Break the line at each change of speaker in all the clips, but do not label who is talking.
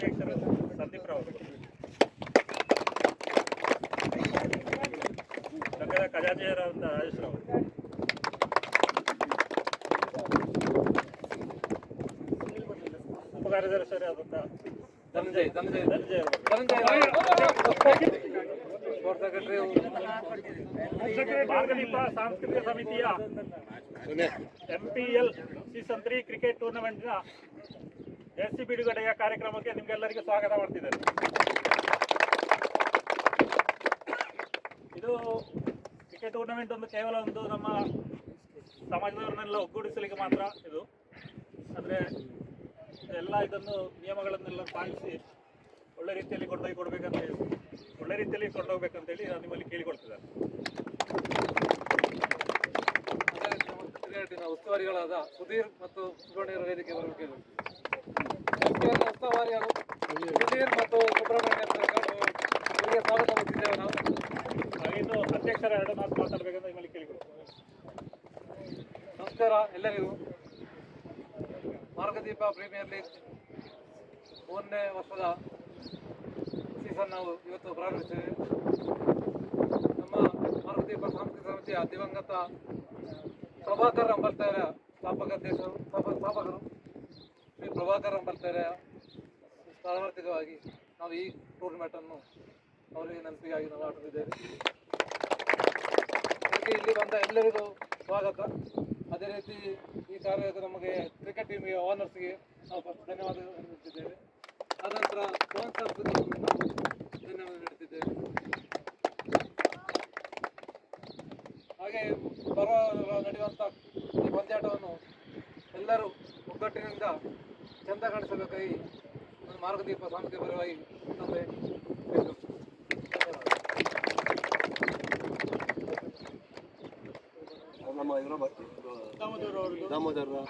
ಅಧ್ಯಕ್ಷರು ಸಂದೀಪ್ ರಾವ್ ಸಂಘದ ಖಜಾಂಚಿಯರಾದಂಥ ರಾಜೇಶ್ ರಾವ್ ಉಪ ಕಾರ್ಯದರ್ಶಿಯಾದಂಥ
ಧನಂಜಯ್ ಧನಂಜಯ್
ಧನಂಜಯ ಅವರು
ಧನಂಜಯ್ ಸ್ಪೋರ್ಟ್ಸ್ ಸೆಕ್ರೆಟರಿ
ಮಾರ್ಗದೀಪ ಸಾಂಸ್ಕೃತಿಕ ಸಮಿತಿಯ ಎಂಪಿಎಲ್ ಸೀಸನ್ ತ್ರೀ ಕ್ರಿಕೆಟ್ ಟೂರ್ನಮೆಂಟ್ನ ಜೆರ್ಸಿ ಬಿಡುಗಡೆಯ ಕಾರ್ಯಕ್ರಮಕ್ಕೆ ನಿಮಗೆಲ್ಲರಿಗೂ ಸ್ವಾಗತ ಮಾಡ್ತಿದ್ದೇನೆ. ಇದು ಕ್ರಿಕೆಟ್ ಟೂರ್ನಮೆಂಟ್ ಒಂದು ಕೇವಲ ಒಂದು ನಮ್ಮ ಸಮಾಜದವರನ್ನೆಲ್ಲ ಒಗ್ಗೂಡಿಸಲಿಕ್ಕೆ ಮಾತ್ರ ಇದು. ಅಂದ್ರೆ ಎಲ್ಲ ಇದನ್ನು ನಿಯಮಗಳನ್ನೆಲ್ಲ ಪಾಲಿಸಿ ಒಳ್ಳೆ ರೀತಿಯಲ್ಲಿ ಕೊಂಡೋಗಿ ಕೊಡಬೇಕಂತ ಒಳ್ಳೆ ರೀತಿಯಲ್ಲಿ ಕೊಂಡೋಗ್ಬೇಕಂತೇಳಿ ನಾನು ನಿಮ್ಮಲ್ಲಿ ಕೇಳಿಕೊಳ್ತಿದ್ದೇನೆ
ಕ್ರಿಕೆಟಿನ ಉಸ್ತುವಾರಿಗಳಾದ ಸುಧೀರ್ ಮತ್ತು ಸುಬ್ರಹ್ಮಣ್ಯರ ವೇದಿಕೆ ಬರಬೇಕು ಉಸ್ತುವಾರಿಗಳು ಸುಧೀರ್ ಮತ್ತು ಸುಬ್ರಹ್ಮಣ್ಯ ಅವರಿಗೆ ಸ್ವಾಗತ ನಾವು.
ಇನ್ನು ಅಧ್ಯಕ್ಷರ ಎರಡು ಮಾತು ಮಾತಾಡಬೇಕಂತ ನಿಮ್ಮಲ್ಲಿ ಕೇಳಿಕೊಡ್ತೇವೆ
ನಮಸ್ಕಾರ ಎಲ್ಲರಿಗೂ. ಮಾರ್ಗದೀಪ ಪ್ರೀಮಿಯರ್ ಲೀಗ್ ಮೂರನೇ ವರ್ಷದ ಸೀಸನ್ ನಾವು ಇವತ್ತು ಪ್ರಾರಂಭಿಸಿದ್ದೇವೆ ನಮ್ಮ ಮಾರ್ಗದೀಪ ಸಾಂಸ್ಕೃತಿಕ ಸಮಿತಿಯ ದಿವಂಗತ ಪ್ರಭಾಕರ್ ಅಂಬಲ್ತಾರ ಸ್ಥಾಪಕ ಅಧ್ಯಕ್ಷರು ಸ್ಥಾಪ- ಸ್ಥಾಪಕರು ಶ್ರೀ ಪ್ರಭಾಕರ್ ಅಂಬಲ್ತಾರ ಸಾರ್ವತ್ರಿಕವಾಗಿ ನಾವು ಈ ಟೂರ್ನಮೆಂಟನ್ನು ಅವರಿಗೆ ನೆನಪಿಗಾಗಿ ನಾವು ಆಡುತ್ತಿದ್ದೇವೆ. ಇಲ್ಲಿ ಬಂದ ಎಲ್ಲರಿಗೂ ಸ್ವಾಗತ. ಅದೇ ರೀತಿ ಈ ಕಾರ್ಯಕ್ಕೆ ನಮಗೆ ಕ್ರಿಕೆಟ್ ಟೀಮ್ಗೆ ಓನರ್ಸ್ಗೆ ನಾವು ಫಸ್ಟ್ ಧನ್ಯವಾದ ನೀಡುತ್ತಿದ್ದೇವೆ ಆನಂತರ ಸ್ಪಾನ್ಸರ್ಸ್ಗೆ ನಾವು ಧನ್ಯವಾದ ನೀಡುತ್ತಿದ್ದೇವೆ ಹಾಗೆ ಬರುವ ನಡೆಯುವಂಥ ಈ ಪಂದ್ಯಾಟವನ್ನು ಎಲ್ಲರೂ ಒಗ್ಗಟ್ಟಿನಿಂದ ಚಂದ ಕಾಣಿಸಬೇಕಾಗಿ ಒಂದು ಮಾರ್ಗದೀಪ ಸಾಂಸ್ಕೃತಿಕ ಪರವಾಗಿ ಇನ್ನೊಮ್ಮೆ ಬೇಕು.
ನಮ್ಮ ಇವರ ದಾಮೋದರ
ರಾವ್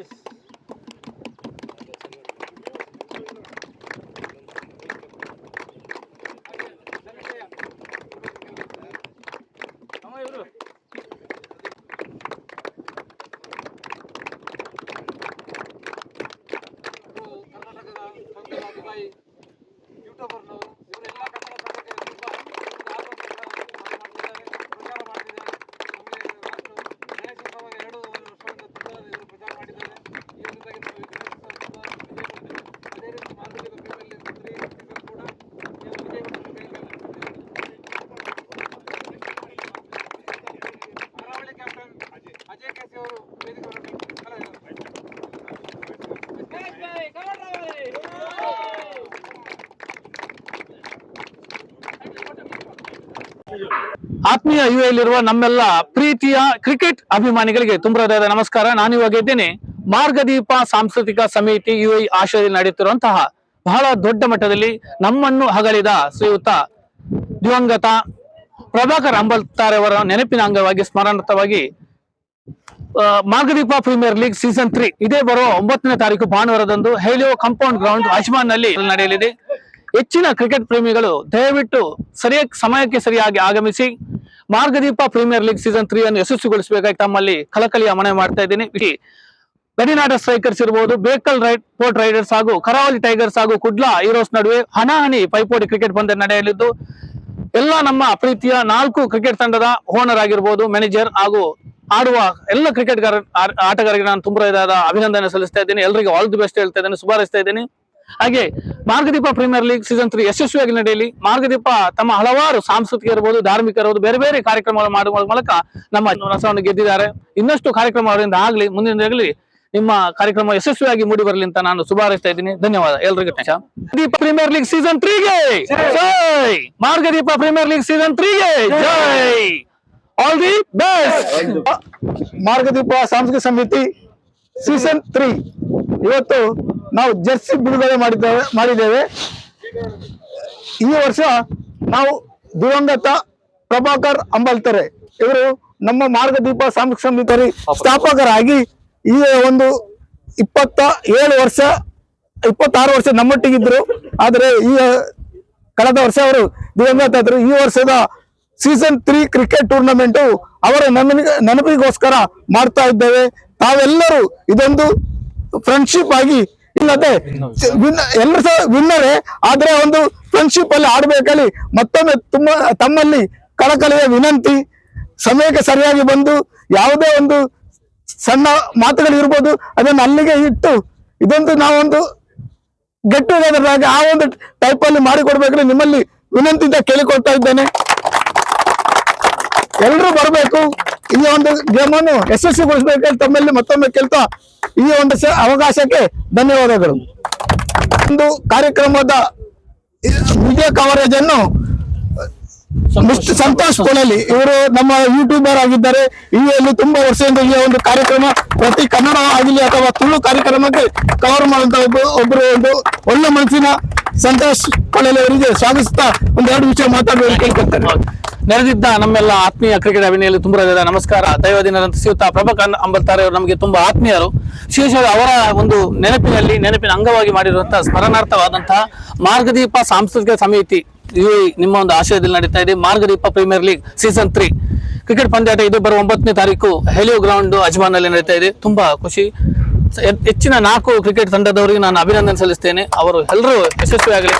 cheers.
ಆತ್ಮೀಯ ಯುಎಲ್ಲಿರುವ ನಮ್ಮೆಲ್ಲ ಪ್ರೀತಿಯ ಕ್ರಿಕೆಟ್ ಅಭಿಮಾನಿಗಳಿಗೆ ತುಂಬ ನಮಸ್ಕಾರ. ನಾನು ಇವಾಗ ಇದ್ದೇನೆ ಮಾರ್ಗದೀಪ ಸಾಂಸ್ಕೃತಿಕ ಸಮಿತಿ ಯುಎ ಆಶ್ರಯದಲ್ಲಿ ನಡೆಯುತ್ತಿರುವಂತಹ ಬಹಳ ದೊಡ್ಡ ಮಟ್ಟದಲ್ಲಿ ನಮ್ಮನ್ನು ಹಗಲಿದ ಶ್ರೀಯುತ ದಿವಂಗತ ಪ್ರಭಾಕರ್ ಅಂಬಲ್ತಾರೆ ಅವರ ನೆನಪಿನ ಅಂಗವಾಗಿ, ಸ್ಮರಣಾರ್ಥವಾಗಿ Margadeepa premier league season three ಇದೇ ಬರುವ ಒಂಬತ್ತನೇ ತಾರೀಕು ಭಾನುವಾರದಂದು ಹೇಲಿಯೋ ಕಾಂಪೌಂಡ್ ಗ್ರೌಂಡ್ ಅಜ್ಮಾನ್ನಲ್ಲಿ ನಡೆಯಲಿದೆ. ಹೆಚ್ಚಿನ ಕ್ರಿಕೆಟ್ ಪ್ರೇಮಿಗಳು ದಯವಿಟ್ಟು ಸರಿಯಾಗಿ ಸಮಯಕ್ಕೆ ಸರಿಯಾಗಿ ಆಗಮಿಸಿ Margadeepa premier league season three ಅನ್ನು ಯಶಸ್ವಿಗೊಳಿಸಬೇಕಾಗಿ ತಮ್ಮಲ್ಲಿ ಕಳಕಳಿಯ ಮನೆ ಮಾಡ್ತಾ ಇದ್ದೀನಿ. ಈ ಗಡಿನಾಡ ಸ್ಟ್ರೈಕರ್ಸ್ ಇರಬಹುದು ಬೇಕಲ್ ರೈಡ್, ಪೋರ್ಟ್ ರೈಡರ್ಸ್ ಹಾಗೂ ಕರಾವಳಿ ಟೈಗರ್ಸ್ ಹಾಗೂ ಕುಡ್ಲಾ ಹೀರೋಸ್ ನಡುವೆ ಹಣಾಹಣಿ ಪೈಪೋಟಿ ಕ್ರಿಕೆಟ್ ಪಂದ್ಯ ನಡೆಯಲಿದ್ದು, ಎಲ್ಲ ನಮ್ಮ ಪ್ರೀತಿಯ ನಾಲ್ಕು ಕ್ರಿಕೆಟ್ ತಂಡದ ಓನರ್ ಆಗಿರ್ಬೋದು, ಮ್ಯಾನೇಜರ್ ಹಾಗೂ ಆಡುವ ಎಲ್ಲ ಕ್ರಿಕೆಟ್ ಆಟಗಾರರಿಗೆ ನಾನು ತುಂಬ ಅಭಿನಂದನೆ ಸಲ್ಲಿಸ್ತಾ ಇದ್ದೀನಿ. ಎಲ್ಲರಿಗೂ ಆಲ್ ದಿ ಬೆಸ್ಟ್ ಹೇಳ್ತಾ ಇದ್ದೀನಿ. ಶುಭಾರಿಸ್ತಾ ಇದ್ದೀನಿ. ಹಾಗೆ Margadeepa premier league season three ಯಶಸ್ವಿಯಾಗಿ ನಡೆಯಲಿ. ಮಾರ್ಗದೀಪ ತಮ್ಮ ಹಲವಾರು ಸಾಂಸ್ಕೃತಿಕ ಇರಬಹುದು ಧಾರ್ಮಿಕ ಇರಬಹುದು ಬೇರೆ ಬೇರೆ ಕಾರ್ಯಕ್ರಮಗಳು ಮಾಡುವ ಮೂಲಕ ನಮ್ಮ ರಸವನ್ನು ಗೆದ್ದಿದ್ದಾರೆ. ಇನ್ನಷ್ಟು ಕಾರ್ಯಕ್ರಮಗಳಿಂದ ಆಗಲಿ, ಮುಂದಿನ ದಿನಗಳಲ್ಲಿ ನಿಮ್ಮ ಕಾರ್ಯಕ್ರಮ ಯಶಸ್ವಿಯಾಗಿ ಮೂಡಿ ಬರಲಿ ಅಂತ ನಾನು ಶುಭಾರಿಸ್ತಾ ಇದ್ದೀನಿ. ಧನ್ಯವಾದ. ಎಲ್ರಿಗೂ ದೀಪ ಪ್ರೀಮಿಯರ್ ಲೀಗ್ ಸೀಸನ್ ತ್ರೀಗೆ ಜೈ! ಮಾರ್ಗದೀಪ ಪ್ರೀಮಿಯರ್ ಲೀಗ್ ಸೀಸನ್ ತ್ರೀಗೆ ಜೈ! ಆಲ್ ದಿ ಬೆಸ್ಟ್
ಮಾರ್ಗದೀಪ ಸಾಂಸ್ಕೃತಿಕ ಸಮಿತಿ ಸೀಸನ್ ತ್ರೀ ಇವತ್ತು ನಾವು ಜರ್ಸಿ ಬಿಡುಗಡೆ ಮಾಡಿದ್ದೇವೆ ಮಾಡಿದ್ದೇವೆ. ಈ ವರ್ಷ ನಾವು ದಿವಂಗತ ಪ್ರಭಾಕರ್ ಅಂಬಲ್ತರೆ ಇವರು ನಮ್ಮ ಮಾರ್ಗದೀಪ ಸಾಂಸ್ಕೃತಿಕ ಸಮಿತಿ ಸ್ಥಾಪಕರಾಗಿ ಈ ಒಂದು ಇಪ್ಪತ್ತ ಏಳು ವರ್ಷ, ಇಪ್ಪತ್ತಾರು ವರ್ಷ ನಮ್ಮೊಟ್ಟಿಗಿದ್ರು. ಆದರೆ ಈ, ಕಳೆದ ವರ್ಷ ಅವರು ದಿವಂಗತ ಆದ್ರು ಈ ವರ್ಷದ ಸೀಸನ್ ತ್ರೀ ಕ್ರಿಕೆಟ್ ಟೂರ್ನಮೆಂಟ್ ಅವರ ನೆನಪಿಗೆ ನೆನಪಿಗೋಸ್ಕರ ಮಾಡ್ತಾ ಇದ್ದೇವೆ. ತಾವೆಲ್ಲರೂ ಇದೊಂದು ಫ್ರೆಂಡ್ಶಿಪ್ ಆಗಿ ಇಲ್ಲದೆ ಎಲ್ಲರೂ ಸಹ ವಿನ್ನರೇ ಆದ್ರೆ ಒಂದು ಫ್ರೆಂಡ್ಶಿಪ್ ಅಲ್ಲಿ ಆಡ್ಬೇಕಲ್ಲಿ ಮತ್ತೊಮ್ಮೆ ತುಂಬ ತಮ್ಮಲ್ಲಿ ಕಳಕಳಿಯ ವಿನಂತಿ. ಸಮಯಕ್ಕೆ ಸರಿಯಾಗಿ ಬಂದು ಯಾವುದೇ ಒಂದು ಸಣ್ಣ ಮಾತುಗಳು ಇರ್ಬೋದು ಅದನ್ನು ಅಲ್ಲಿಗೆ ಇಟ್ಟು ಇದೊಂದು ನಾವೊಂದು ಗೆಟ್ ಟುಗೆದರ್ ಆಗಿ ಆ ಒಂದು ಟೈಪ್ ಅಲ್ಲಿ ಮಾಡಿಕೊಡ್ಬೇಕು ನಿಮ್ಮಲ್ಲಿ ವಿನಂತಿಯಿಂದ ಕೇಳಿಕೊಳ್ತಾ ಇದ್ದೇನೆ. ಎಲ್ಲರೂ ಬರಬೇಕು. ಈ ಒಂದು ಗೇಮ್ ಅನ್ನು ಯಶಸ್ವಿಗೊಳಿಸಬೇಕಂತ ತಮ್ಮಲ್ಲಿ ಮತ್ತೊಮ್ಮೆ ಕೇಳ್ತಾ ಈ ಒಂದು ಅವಕಾಶಕ್ಕೆ ಧನ್ಯವಾದಗಳು. ಒಂದು ಕಾರ್ಯಕ್ರಮದ ವಿಡಿಯೋ ಕವರೇಜ್ ಅನ್ನು ಸಂತೋಷ್ ಕೊಳಲಿ ಇವರು ನಮ್ಮ ಯೂಟ್ಯೂಬರ್ ಆಗಿದ್ದಾರೆ. ಇಲ್ಲಿ ತುಂಬಾ ವರ್ಷದಿಂದ ಈ ಒಂದು ಕಾರ್ಯಕ್ರಮ ಪ್ರತಿ ಕನ್ನಡ ಆಗಲಿ ಅಥವಾ ತುಳು ಕಾರ್ಯಕ್ರಮಕ್ಕೆ ಕವರ್ ಮಾಡುವಂತ ಒಬ್ಬ ಒಬ್ಬರು ಒಂದು ಒಳ್ಳೆ ಮನಸ್ಸಿನ ಸಂತೋಷ್ ಕೊಳಲಿ ಅವರಿಗೆ ಸ್ವಾಗತಿಸ್ತಾ ಒಂದೆರಡು ವಿಷಯ ಮಾತಾಡಬೇಕು ಕೇಳ್ಕೊಳ್ತಾರೆ
ನೆರೆದಿದ್ದ ನಮ್ಮೆಲ್ಲ ಆತ್ಮೀಯ ಕ್ರಿಕೆಟ್ ಅಭಿನಯಲ್ಲಿ ತುಂಬ ನಮಸ್ಕಾರ. ದೈವ ದಿನದಂತ ಸಿಗುತ್ತಾ? ಪ್ರಭಾಕರ್ ಅಂಬರ್ತಾರೆ ಅವರು ನಮಗೆ ತುಂಬಾ ಆತ್ಮೀಯರು. ವಿಶೇಷವಾಗಿ ಅವರ ಒಂದು ನೆನಪಿನಲ್ಲಿ, ನೆನಪಿನ ಅಂಗವಾಗಿ ಮಾಡಿರುವಂತಹ ಸ್ಮರಣಾರ್ಥವಾದಂತಹ ಮಾರ್ಗದೀಪ ಸಾಂಸ್ಕೃತಿಕ ಸಮಿತಿ. ಇವು ನಿಮ್ಮ ಒಂದು ಆಶಯದಲ್ಲಿ ನಡೀತಾ ಇದೆ. Margadeepa premier league season three cricket ಪಂದ್ಯಾಟ ಇದು ಬರುವ ಒಂಬತ್ತನೇ ತಾರೀಕು ಹೆಲಿಯೋ ಗ್ರೌಂಡ್ ಅಜ್ಮಾನ್ನಲ್ಲಿ ನಡೀತಾ ಇದೆ. ತುಂಬಾ ಖುಷಿ. ಹೆಚ್ಚಿನ ನಾಲ್ಕು ಕ್ರಿಕೆಟ್ ತಂಡದವರಿಗೆ ನಾನು ಅಭಿನಂದನೆ ಸಲ್ಲಿಸ್ತೇನೆ. ಅವರು ಎಲ್ಲರೂ ಯಶಸ್ವಿಯಾಗಲಿ.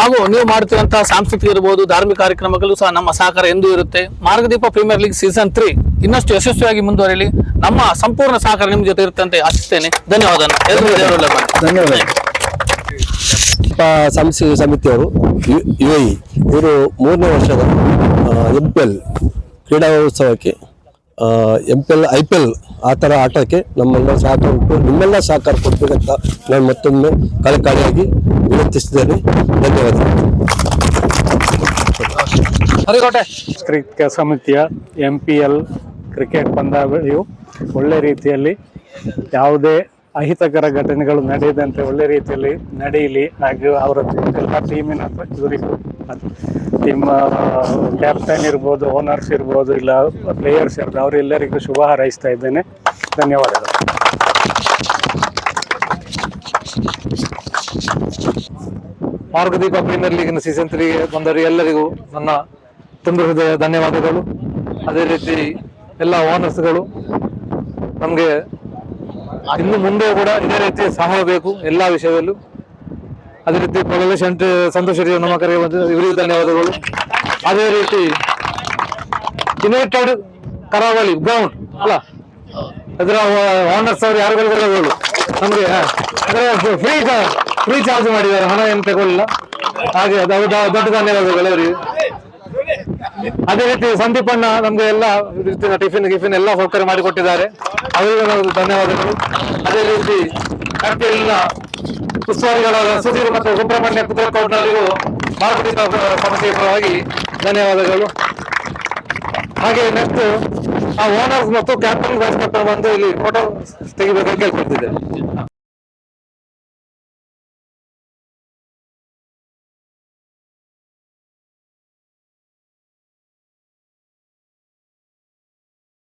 ಹಾಗೂ ನೀವು ಮಾಡುತ್ತಿರುವಂತಹ ಸಾಂಸ್ಕೃತಿಕ ಇರಬಹುದು ಧಾರ್ಮಿಕ ಕಾರ್ಯಕ್ರಮಗಳು ಸಹ ನಮ್ಮ ಸಹಕಾರ ಎಂದೂ ಇರುತ್ತೆ. Margadeepa premier league season three ಇನ್ನಷ್ಟು ಯಶಸ್ವಿಯಾಗಿ ಮುಂದುವರಿಯಲಿ ನಮ್ಮ ಸಂಪೂರ್ಣ ಸಹಕಾರ ನಿಮ್ಮ ಜೊತೆ ಇರುತ್ತಂತೆ ಆಶಿಸ್ತೇನೆ. ಧನ್ಯವಾದ.
ಧನ್ಯವಾದ
ಸಮಿತಿಯವರು ಯು ಎ ಇವರು ಮೂರನೇ ವರ್ಷದ M P L ಕ್ರೀಡಾೋತ್ಸವಕ್ಕೆ M P L I P L ಆ ಥರ ಆಟಕ್ಕೆ ನಮ್ಮೆಲ್ಲ ಸಹಕಾರ ಉಂಟು ನಿಮ್ಮೆಲ್ಲ ಸಹಕಾರ ಕೊಡ್ಬೇಕಂತ ನಾನು ಮತ್ತೊಮ್ಮೆ ಕಳಕಳಿಯಾಗಿ ವಿನಂತಿಸಿದ್ದೇನೆ ಧನ್ಯವಾದಗಳು
ಹರಿಕೋಟೆ.
ಕ್ರಿಕೆಟ್ ಸಮಿತಿಯ ಎಂ ಪಿ ಎಲ್ ಕ್ರಿಕೆಟ್ ಪಂದ್ಯಾವಳಿಯು ಒಳ್ಳೆ ರೀತಿಯಲ್ಲಿ ಯಾವುದೇ ಅಹಿತಕರ ಘಟನೆಗಳು ನಡೆಯದಂತೆ ಒಳ್ಳೆ ರೀತಿಯಲ್ಲಿ ನಡೆಯಲಿ. ಹಾಗೂ ಅವರ ಎಲ್ಲ ಟೀಮಿನ ಇವರಿಗೂ ನಿಮ್ಮ ಕ್ಯಾಪ್ಟನ್ ಇರ್ಬೋದು ಓನರ್ಸ್ ಇರ್ಬೋದು ಇಲ್ಲ ಪ್ಲೇಯರ್ಸ್ ಇರ್ಬೋದು ಅವರೆಲ್ಲರಿಗೂ ಶುಭ ಹಾರೈಸ್ತಾ ಇದ್ದೇನೆ. ಧನ್ಯವಾದಗಳು.
ಮಾರ್ಗದೀಪ ಪ್ರೀಮಿಯರ್ ಲೀಗಿನ ಸೀಸನ್ ತ್ರೀ ಬಂದವರು ಎಲ್ಲರಿಗೂ ನನ್ನ ತುಂಬ ಹೃದಯ ಧನ್ಯವಾದಗಳು. ಅದೇ ರೀತಿ ಎಲ್ಲ ಓನರ್ಸ್ಗಳು ನಮಗೆ ಇನ್ನು ಮುಂದೆ ಕೂಡ ಇದೇ ರೀತಿ ಸಹಾಯ ಬೇಕು ಎಲ್ಲ ವಿಷಯದಲ್ಲೂ. ಅದೇ ರೀತಿ ಕೊಳಲೆ ಶಂಟ್ ಸಂತೋಷ ನಮ್ಮ ಕರೆ ಇವರಿಗೂ ಧನ್ಯವಾದಗಳು. ಅದೇ ರೀತಿ ಯುನೈಟೆಡ್ ಕರಾವಳಿ ಗ್ರೌಂಡ್ ಅಲ್ಲ? ಅದರ ಓನರ್ಸ್ ಅವರು ಯಾರು ಹೇಳು? ನಮಗೆ ಫ್ರೀ ಫ್ರೀ ಚಾರ್ಜ್ ಮಾಡಿದ್ದಾರೆ, ಹಣ ಏನು ತಗೊಳ್ಳಿಲ್ಲ. ಹಾಗೆ ದೊಡ್ಡ ಧನ್ಯವಾದಗಳು ಅವರಿಗೆ. ಅದೇ ರೀತಿ ಸಂದೀಪ್ ಅಣ್ಣ ನಮ್ಗೆ ಎಲ್ಲ ರೀತಿಯ ಟಿಫಿನ್, ಗಿಫಿನ್ ಎಲ್ಲ ಸೌಕರ್ಯ ಮಾಡಿಕೊಟ್ಟಿದ್ದಾರೆ. ಅವರಿಗೂ ಧನ್ಯವಾದಗಳು. ಅದೇ ರೀತಿ ಕಟ್ಟಿಲಿನ ಉಸ್ತುವಾರಿಗಳಾದ ಸುಧೀರ್ ಮತ್ತು ಸುಬ್ರಹ್ಮಣ್ಯ ಕುದುರೆಕೋಟ್ನವರಿಗೂ
ಮಾರುಕಟ್ಟೆ ಸಮಿತಿಯ ಪರವಾಗಿ ಧನ್ಯವಾದಗಳು. ಹಾಗೆ ನೆಕ್ಸ್ಟ್ ಆ ಓನರ್ಸ್ ಮತ್ತು ಕ್ಯಾಪ್ಟನ್ ವೈಸ್ ಕ್ಯಾಪ್ಟನ್ ಬಂದು ಇಲ್ಲಿ ಫೋಟೋ ತೆಗಿಬೇಕಾಗಿ ಕೇಳ್ಕೊಳ್ತಿದ್ದೇನೆ.